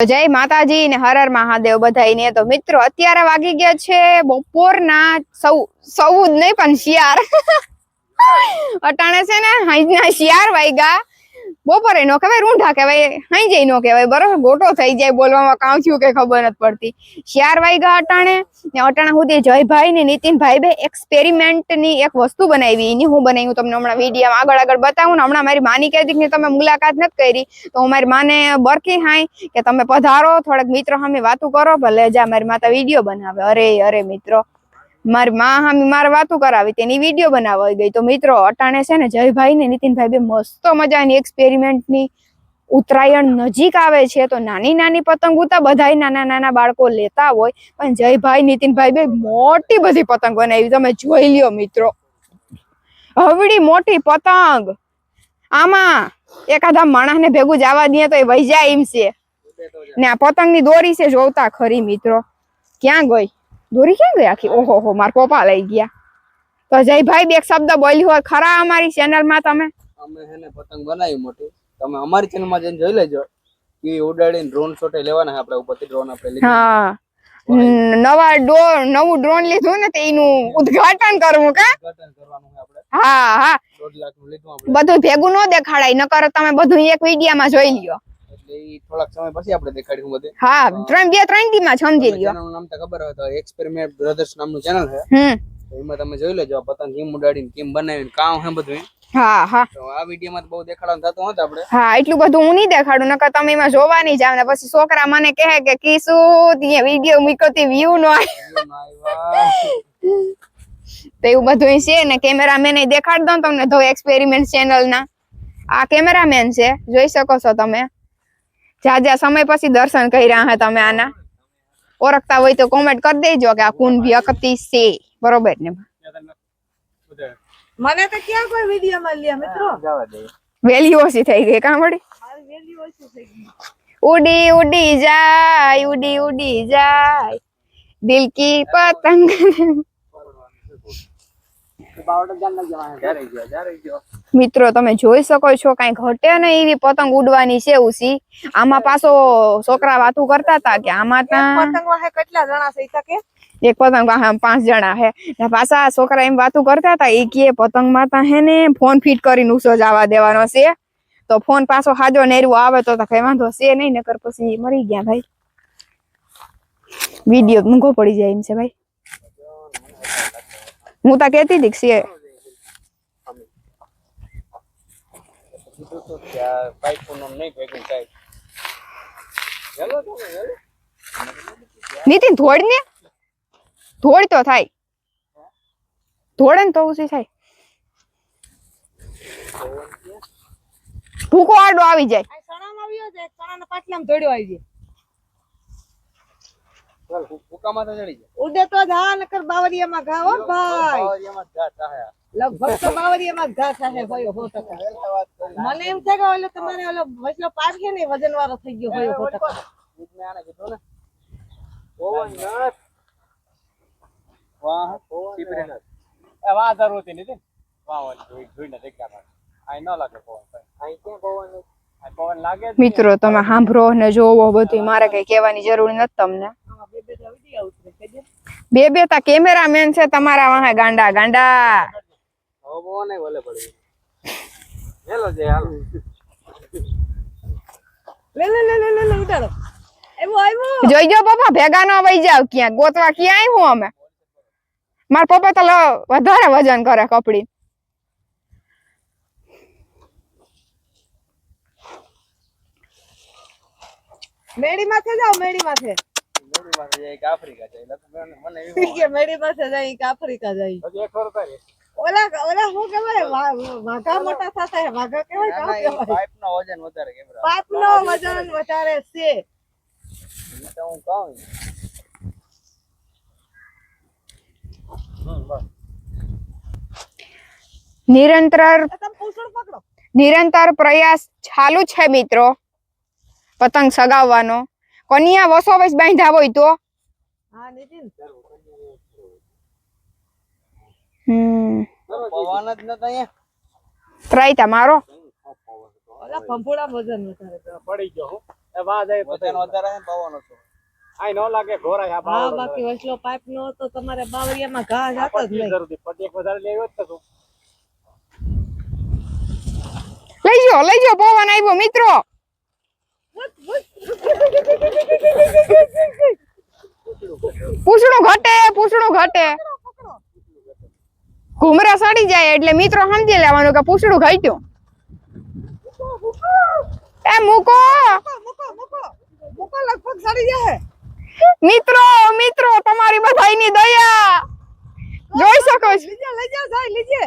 જય માતાજી ને હર હર મહાદેવ બધાઈને તો મિત્રો, અત્યારે વાગી ગયા છે બપોરના સૌ સૌ જ નહીં પણ શિયાર અટાણે છે ને હાઈના શિયાર વાગ્યા. બપોરે નો કહેવાય, રૂંઢા કહેવાય, હાંજે નો કહેવાય. બરોબર? ગોટો થઈ જાય બોલવામાં કાં થયું કે ખબર નથી પડતી. શિયાર વાગ્યા અટાણે, ને અટાણા સુધી જયભાઈ ને નીતિનભાઈ બે એક્સપેરિમેન્ટની એક વસ્તુ બનાવી. એની હું બનાવી તમને હમણાં વીડિયો આગળ આગળ બતાવું ને હમણાં મારી માની કહેતી કે તમે મુલાકાત નથી કરી. તો હું મારી માને બરકી હાઈ કે તમે પધારો, થોડાક મિત્રો સામે વાતું કરો, ભલે જા મારી માતા વીડિયો બનાવે. અરે અરે મિત્રો મારી માં સામે મારે વાતું કરાવી, તેની વીડિયો બનાવવા ગઈ. તો મિત્રો, અટાણે છે ને જયભાઈ ને નીતિનભાઈ બે મસ્ત મજાની એક્સપેરિમેન્ટની ઉત્તરાયણ નજીક આવે છે, તો નાની નાની પતંગો તો બધા નાના નાના બાળકો લેતા હોય, પણ જયભાઈ, નીતિનભાઈ બે મોટી બધી પતંગ બનાવી. તમે જોઈ લ્યો મિત્રો. હવડી મોટી પતંગ. આમાં એકાદા માણસને ભેગું જવા દઈએ તો એ વહી જાય એમ છે. ને આ પતંગની દોરી છે જોવતા ખરી મિત્રો. ક્યાં ગઈ? દોરી ક્યાં ગઈ આખી ઓહો હો મારા પપ્પા લઈ ગયા. તો જયભાઈ બે શબ્દ બોલ્યું હોય ખરા અમારી ચેનલમાં તમે? અમે હે ને પતંગ બનાવી મોટી. તમે અમારી channel માં જઈને જોઈ લેજો. કે ઉડાડીને ડ્રોન શોટે લેવાના છે આપણે ઉપરથી ડ્રોન આપણે લીધું. હા. નવા ડ્રોન નવું ડ્રોન લીધું ને તેનું ઉદ્ઘાટન કરવું કા? ઉદ્ઘાટન કરવાનું છે આપણે. હા હા. દોઢ લાખનું લીધું આપણે. બધું ભેગું ન દેખાડાય નકર તમે બધું એક વિડિયામાં જોઈ લ્યો. થોડાક સમય પછી આપણે દેખાડ્યું બધે. હા ત્રણ બે ત્રણ દી માં સમજી લ્યો. ચેનલ નામ તો ખબર હોય તો એક્સપેરિમેન્ટ બ્રધર્સ નામનું ચેનલ છે. હમ. એમાં તમે જોઈ લેજો પતંગ કેમ ઉડાડીને કેમ બનાવીને કામ હે બધું હા હા. તો આ વીડિયો તો બહુ દેખાડવાનું થતું હોત આપણે. હા એટલું બધું હું નહીં દેખાડું નકર તમે એમાં જોવા નહીં જાવ ને પછી છોકરા મને કહે કે કીસુ ત્યાં વીડિયો મૂક્યો તે વ્યૂ નો. તો એવું બધું છે ને કેમેરામેન દેખાડ દઉં તમને તો એક્સપેરિમેન્ટ ચેનલ ના. આ કેમેરામેન છે જોઈ શકો છો તમે. જ્યાં જ્યાં સમય પછી દર્શન કર્યા હે તમે આના. ઓળખતા હોય તો કોમેન્ટ કરી દેજો કે આ કુન વ્યક્તિ છે. બરોબર ને મને તો ક્યાં કોઈ વિડિયો માં મિત્રો? વેલ્યુ ઓછી થઈ ગઈ કાં વળી? વેલ્યુ ઓછી થઈ ગઈ. ઉડી ઉડી જાય ઉડી ઉડી જાય. દિલ કી પતંગ જ્યારે ગયો જ્યારે ગયો મિત્રો તમે જોઈ શકો છો કઈ ઘટે ને એવી પતંગ ઉડવાની છે ઉસી આમાં પાછો છોકરા વાતું કરતા હતા કે આમાં પતંગ વાહે કેટલા જણા થઈ શકે એક પતંગ પાંચ જણા હે ને પાછા છોકરા એમ વાતું કરતા હતા એ કે પતંગ માતા હે ને ફોન ફિટ કરીને ઉસો જવા દેવાનો છે. તો ફોન પાછો હાજો નેરવો આવે તો તો કઈ વાંધો છે નહીં નકર પછી મરી ગયા ભાઈ. વીડિયો મૂકો પડી જાય એમ છે ભાઈ. હું તા કેતી હતી કે. નીતિન ધોડ ને? ધોડ તો થાય. ધોડે ને તો ઉસી થાય. ભૂકો આડો આવી જાય. સણામાં આવ્યો છે સણાના પાટલામાં દોડ્યો આવી જાય ચાલ, તો ચડી જાય ઉડે તો જા નકર બાવરિયામાં ઘા હો ભાઈ બાવળિયામાં ઘા થાય. લગભગ તો બાવરિયામાં ઘા થાય ભાઈ હો ટકા. મને એમ છે કે ઓલો તમારે ઓલો વચલો પાર છે ને વજન વાળો થઈ ગયો હોય હો ટકા મેં આને કીધું ને. પવન નાથ. વાહ, ચીપરીનાથ. એ વાહ જરૂર હતી નીતિન. વાહ, વાહ, જોઈ-. અહીં ન લાગે પવન ભાઈ. અહીં ક્યાં પવન પવન લાગે મિત્રો તમે સાંભળો ને જોવો બધું મારે કઈ કહેવાની જરૂર નથી તમને આમાં બે બે તો વીડિયો ઉતરે કેજે. બે બે તા કેમેરામેન છે તમારા વાહે ગાંડા ગાંડા. હવે પવન ય ભલે પડી. હેલો જય, હાલો. લે લે લે લે લે લે ઉડાડો આવ્યો આવ્યો. જોઈજો પપ્પા ભેગા ન વહી જાવ ક્યાં? ગોતવા ક્યાં આવ્યું અમે? મારા પપ્પા તો લ- વધારે વજન કરે કપડી. મેડી માથે જાઓ મેડી માથે. નદીમાં તો જાય કે આફ્રિકા જાય. મને- મને એવું કે મેડી માથે જાય કે આફ્રિકા જાય. હજી એક વાર કરે. ઓલા ઓલા શું કહેવાય? વાઘા મોટા થતા હે. વાઘા કહેવાય ના, કાં ના, ઈ વજન વધારે કેમેરા. પાપનો વજન વધારે છે. તો હું કહું. નિરંતર નિરંતર પ્રયાસ ચાલુ છે મિત્રો. પતંગ સગાવવાનો. કન્યા વસો વસ બાંધ્યા હોય તો? હમ. જ નતો અહીંયા. ટ્રાય તા મારો. વજન પડી ગયો હું. એ વાહ જાય તો વધારે વધારે પવન હતો. આય ન લાગે ઘોરાય આ હા બાકી વસલો પાઇપ નો તો તમારે બાવરિયામાં ઘા જાતો જ નહીં. જરૂરી વધારે લેવી તો લઈ જો લઈ જો પવન આવ્યો મિત્રો. પૂછડું ઘટે પૂછડું ઘટે. ઘુમરા સડી જાય એટલે મિત્રો સમજી લેવાનું કે પૂછડું ઘટ્યું. એ મૂકો. મૂકો લગભગ સડી જાય મિત્રો મિત્રો, તમારી બધાયની દયા. જોઈ શકો છો. લઈ જા જાય લીજે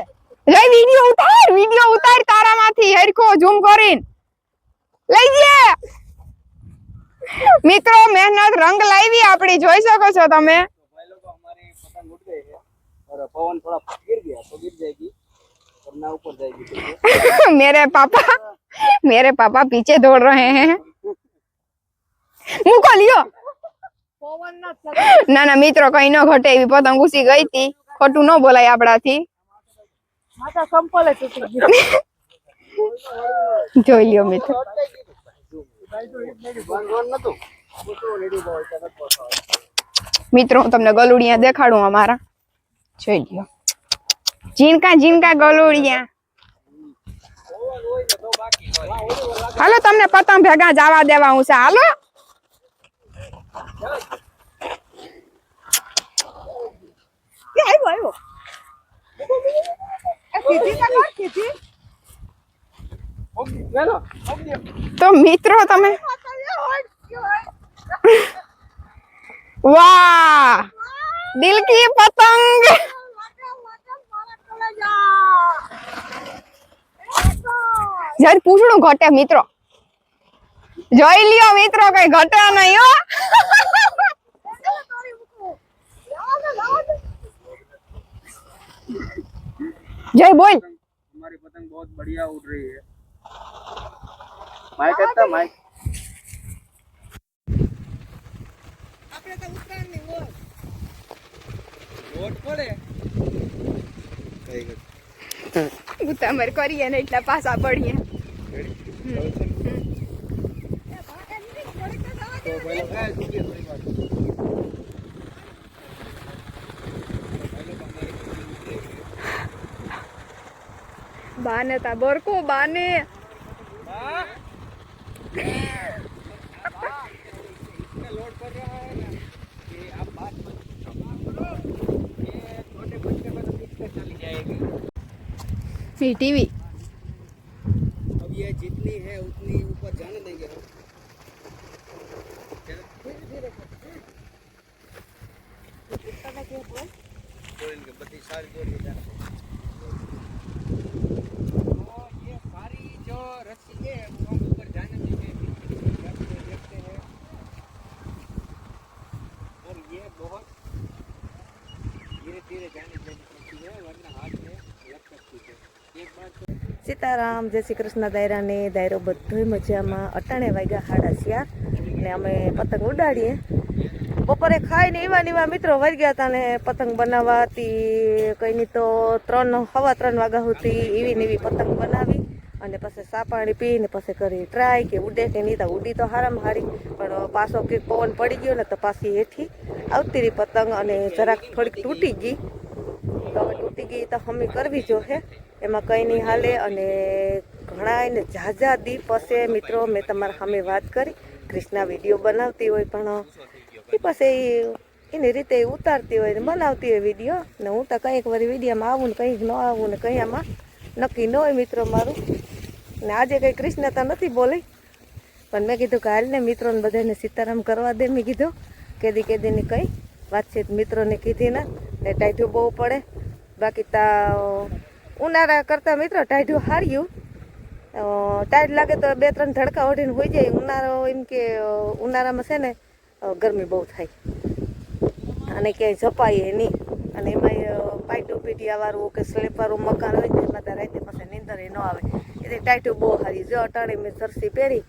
લઈ વિડિયો ઉતાર વિડિયો ઉતાર તારામાંથી. હરખો ઝૂમ કરીને. લઈ જે મિત્રો મહેનત રંગ લાવી આપણી જોઈ શકો છો તમે भाई लोग हमारी पतंग उड़ गई है और पवन थोड़ा गिर गया तो गिर जाएगी वरना ऊपर जाएगी तो मेरे पापा मेरे पापा पीछे दौड़ रहे हैं મૂકો લ્યો પવન ના થતો. ના ના મિત્રો કઈ ન ઘટે એવી પતંગ ઘૂસી ગઈ હતી ખોટું ન બોલાય આપણાથી માથા સંપલે તૂટી ગયું જોઈ લ્યો મિત્રો નતું મિત્રો, હું તમને ગલુડિયા દેખાડું અમારા. જોઈ લ્યો. ઝીણકા ઝીણકા ગલુડિયા. હાલો, તમને પતંગ ભેગા જવા દેવા હું છે. હાલો. કે આવ્યો આવ્યો. એ સીધી. તો કાઢ, સીધી. તો મિત્રો તમે માથા એ હોય, એ હોય. વાહ દિલ કી પતંગ વાગા, વાગા, મારા કલેજા. એ તો. જયારે પૂછડું ઘટે મિત્રો જોઈ લ્યો મિત્રો કઈ ઘટે નહીં હો એને તોડી મૂકું. લાવો ને, લાવો ને. જય બોલ हमारी पतंग बहुत बढ़िया उड़ रही है માઇક હતા માઇક આપણે તો ઉત્તરાયણની વોટ. વોટ પડે કઈ ગઈ ઉતામર કરીએ ને એટલા પાસા પડીએ. બાને તા બરકો બાને. फिर टीवी अब ये जितनी है उतनी ऊपर जाने देंगे हम तो इनके बत्ती સીતારામ, જય શ્રી કૃષ્ણ દાયરાને, દાયરો બધોય મજામાં. અટાણે વાગ્યા હાડા ચાર ને અમે પતંગ ઉડાડીએ. બપોરે ખાઈને એવા એવા મિત્રો વહી ગયા હતા ને પતંગ બનાવવા હતી કંઈની તો ત્રણ સવા ત્રણ વાગ્યા સુધી એવી ને એવી પતંગ બનાવી અને પછી સાપાણી પીને પછી કરી ટ્રાય કે ઉડે કે નહીં તો. ઉડી તો હારામાં હારી, પણ પાછો કે પવન પડી ગયો ને તો પાછી હેઠી આવતી રહી પતંગ અને જરાક થોડીક તૂટી ગઈ. તો હવે તૂટી ગઈ તો હમી કરવી જો હે એમાં કંઈ નહીં હાલે અને ઘણા એને ઝાઝા દી હશે. મિત્રો, મેં તમારા સામે વાત કરી. ક્રિષ્ના વીડિયો બનાવતી હોય પણ એ પછી એની રીતે ઉતારતી હોય ને બનાવતી હોય વીડિયો. ને હું તો કંઈક વાર વિડીયોમાં આવું ને કંઈક ન આવું ને કંઈ આમાં નક્કી ન હોય મિત્રો મારું. ને આજે કંઈ કૃષ્ણ તો નથી બોલી. પણ મેં કીધું કે હાલને મિત્રોને બધાને સીતારામ કરવા દે મેં કીધું. કેદી કેદીની કંઈ. વાતચીત મિત્રોને કીધી ના. ને ટાઈઠું બહુ પડે. બાકી તા ઉનાળા કરતાં મિત્રો ટાઈઠું હાર્યું. ટાઈટ લાગે તો બે ત્રણ ધડકા ઓઢીને હોઈ જાય. ઉનાળો એમ કે ઉનાળામાં છે ને ગરમી બહુ થાય. અને ક્યાંય જપાય નહીં. અને એમાં પાઇટો પીટીયાવાળું કે સ્લીપવાળું મકાન હોય ને, એમાં તો રાતે પાસે નીંદર ન આવે. એટલે ટાઈટું બહુ હારી જો અટાણી મેં જર્સી પહેરી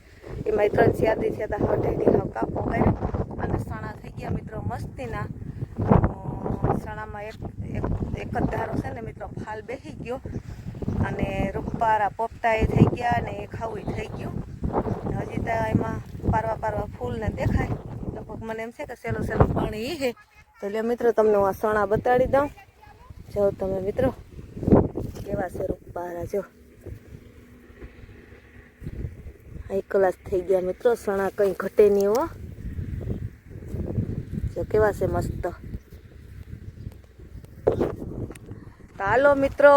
એમાં ત્રણ ચાર છે તો હાવ ટાઈટી હાવ કાપો કર્યો. અને સણા થઈ ગયા મિત્રો મસ્તીના. અ, સણામાં એક એક જ ધારો છે ને મિત્રો ફાલ બેસી ગયો અને રૂપારા પોપટા એ થઈ ગયા અને એ ખાવું થઈ ગયું. હજી તો એમાં પારવા પારવા ફૂલ ને દેખાય. લગભગ મને એમ છે કે સહેલું સહેલું પાણી છે તો એટલે મિત્રો તમને હું આ સણા બતાડી દઉં. જો તમે મિત્રો. કેવા છે રૂપારા જો. એક કલાક થઈ ગયા મિત્રો સણા કંઈ ઘટે નહીં હો. જો કેવા છે મસ્ત તો હાલો મિત્રો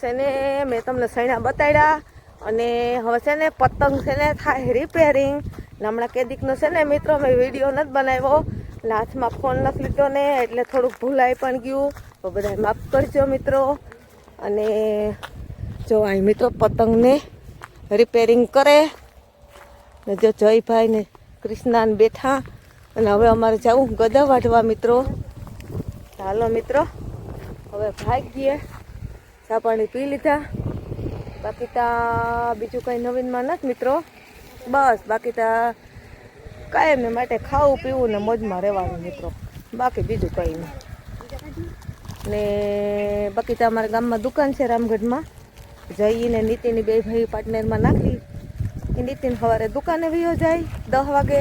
છે ને મેં તમને સૈણા બતાડ્યા અને હવે છે ને પતંગ છે ને થાય રિપેરિંગ હમણાં કેદીકનો છે ને મિત્રો મેં વીડિયો નથી બનાવ્યો હાથમાં ફોન નથી લીધો ને, એટલે થોડુંક ભૂલાઈ પણ ગયું. તો બધા માફ કરજો મિત્રો. અને જો અહીં મિત્રો પતંગને રિપેરિંગ કરે. ને જો જયભાઈ ને કૃષ્ણાને બેઠા. અને હવે અમારે જવું ગદા વાઢવા મિત્રો. હાલો મિત્રો. હવે ભાગીએ ચા પાણી પી લીધા. બાકી તા બીજું કંઈ નવીનમાં નથી મિત્રો. બસ, બાકી તા કાયમને માટે ખાવું, પીવું ને મોજમાં રહેવાનું મિત્રો. બાકી બીજું કંઈ નહીં. ને બાકી તો અમારા ગામમાં દુકાન છે રામગઢમાં. જઈને નીતિની બે ભાઈ પાર્ટનરમાં નાખી. એ નીતિન સવારે દુકાને વયો જાય દસ વાગે.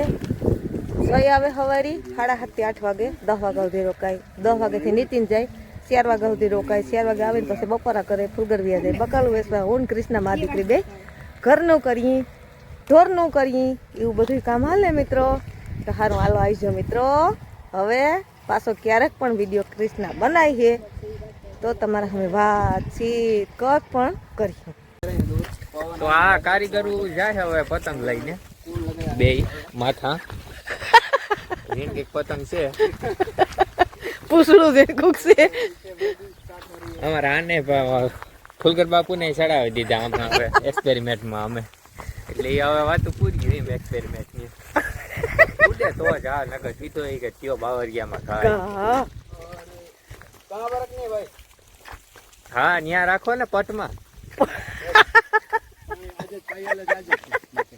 જઈ આવે સવારી સાડા સાતથી આઠ વાગે. દસ વાગ્યા સુધી રોકાય. દસ વાગ્યાથી નીતિન જાય. ચાર વાગ્યા સુધી રોકાય ચાર વાગે આવીને પછી બપોરા કરે ફુલગરવિયા જાય. બકાલું વેસવા ઓન કૃષ્ણ મા દીકરી બે ઘરનું કરીએ ઢોરનું કરીએ એવું બધું કામ હાલે મિત્રો. તો સારું હાલો આવજો મિત્રો. હવે પાછો ક્યારેક પણ વીડિયો કૃષ્ણ બનાવીએ તો તમારા અમે વાતચીત કક પણ કરીએ તો આ કારીગરો જાય હવે પતંગ લઈને. બે માથા. એક પતંગ છે. પૂછડું છે કુક છે. અમારા આને પ- બાપુ બાપુને ચડાવી દીધા અમે હવે એક્સપેરિમેન્ટમાં અમે. એટલે એ હવે વાતું પૂરી ગઈ એક્સપેરિમેન્ટની ઉડે તો જ આ નગર પીતો એ કે ત્યો બાવરિયામાં ખાય. હા હા ન્યા રાખો ને પટમાં.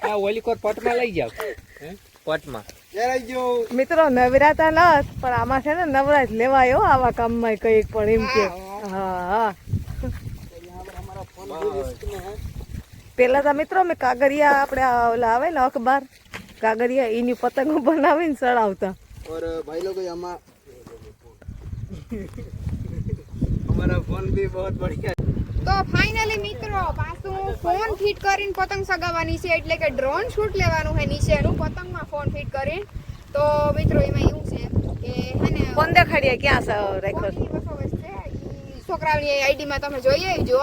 આ ઓલી કોર પટમાં લઈ જાવ હે? પટમાં. મિત્રો નવરાતા નસ પણ આમાં છે ને નવરાજ લેવાયો આવા કામમાં કઈક પણ એમ કે હા હા પેલા તો મિત્રો મેં કાગરિયા આપણે આ ઓલા આવે ને અખબાર કાગરિયા એની પતંગો બનાવીને ચડાવતા और भाई लोग हमारा हमारा फोन भी बहुत बढ़िया તો ફાઇનલી મિત્રો પાછું ફોન ફિટ કરીને પતંગ સગાવવાની છે એટલે કે ડ્રોન શૂટ લેવાનું છે નીચેનું પતંગમાં ફોન ફિટ કરીને. તો મિત્રો એમાં એવું છે કે હે ને ફોન દેખાડીએ ક્યાં રાખ્યો છે? છોકરાઓની આઈડીમાં તમે જોઈએ જો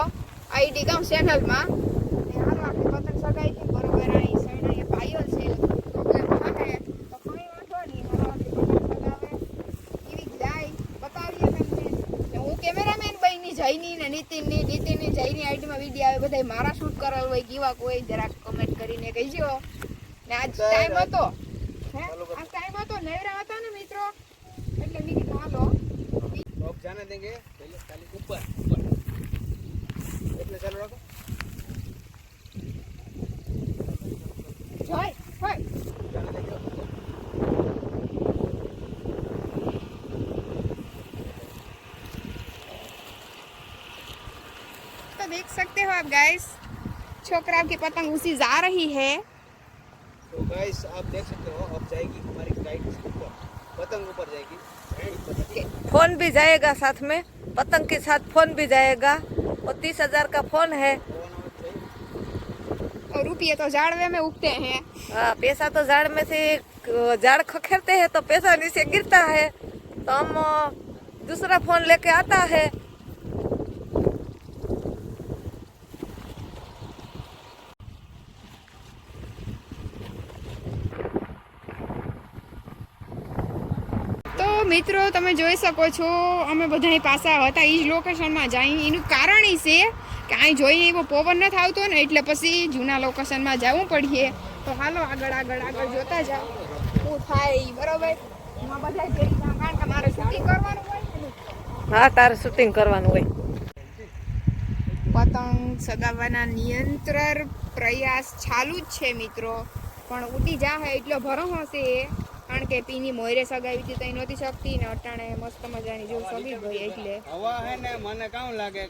આઈડી કામ ચેનલમાં હાલો આપણે પતંગ સગાઈ છે બરોબર ઈ સૈણા પાયલ છે પ્રોબ્લેમ થાય તો કોઈ વાંધો નહીં હાલો આપણે પતંગ સગાવે એવી જ જાય બતાવીએ તમને ને હું કેમેરામેન જયની ને નીતિનની નીતિનની જયની આઈડીમાં વીડિયો આવે બધા મારા શૂટ કરેલ હોય કેવા કોઈ જરાક કમેન્ટ કરીને કહીજો. ને આજ ટાઈમ હતો. હે? ટાઈમ હતો નૈરા હતા ને મિત્રો? એટલે મેં કીધું હાલો. ઓપ જાને દેંગે પહેલે ખાલી ઉપર ઉપર. એટલે ચાલુ રાખો. જોય હોય. देख सकते हो आप गाइस छोकरा की पतंग उसी जा रही है। तो गाइस आप देख सकते हो अब जाएगी हमारी ऊपर। पतंग ऊपर जाएगी। फ़ोन भी जाएगा साथ में। पतंग के साथ फ़ोन भी जाएगा। और तीस हज़ार का फ़ोन है। और रुपये तो जाड़वे में उगते हैं। हाँ पैसा तो जाड़ में से जाड़ खखेरते हैं तो पैसा नीचे गिरता है। तो हम दूसरा फ़ोन लेके आता है। મિત્રો તમે જોઈ શકો છો અમે બધા પાસા હતા એ જ લોકેશનમાં જાય એનું કારણ એ છે કે અહીં જોઈએ એવો પવન નથી આવતો ને એટલે પછી જૂના લોકેશનમાં જવું પડીએ. તો હાલો આગળ આગળ આગળ જોતા જાઓ. શું થાય બરોબર? કારણ કે મારે શૂટિંગ કરવાનું હોય હા તારે શૂટિંગ કરવાનું હોય. પતંગ સગાવવાના નિયંત્રણ પ્રયાસ ચાલુ જ છે મિત્રો. પણ ઉડી જાહે એટલો ભરોસો છે. કારણ કે પીની મોયરે સગાવી હતી તો એ નહોતી શકતી ને અટાણે મસ્ત મજાની જેવું સગી ગઈ એટલે. હવા હે ને મને કામ લાગે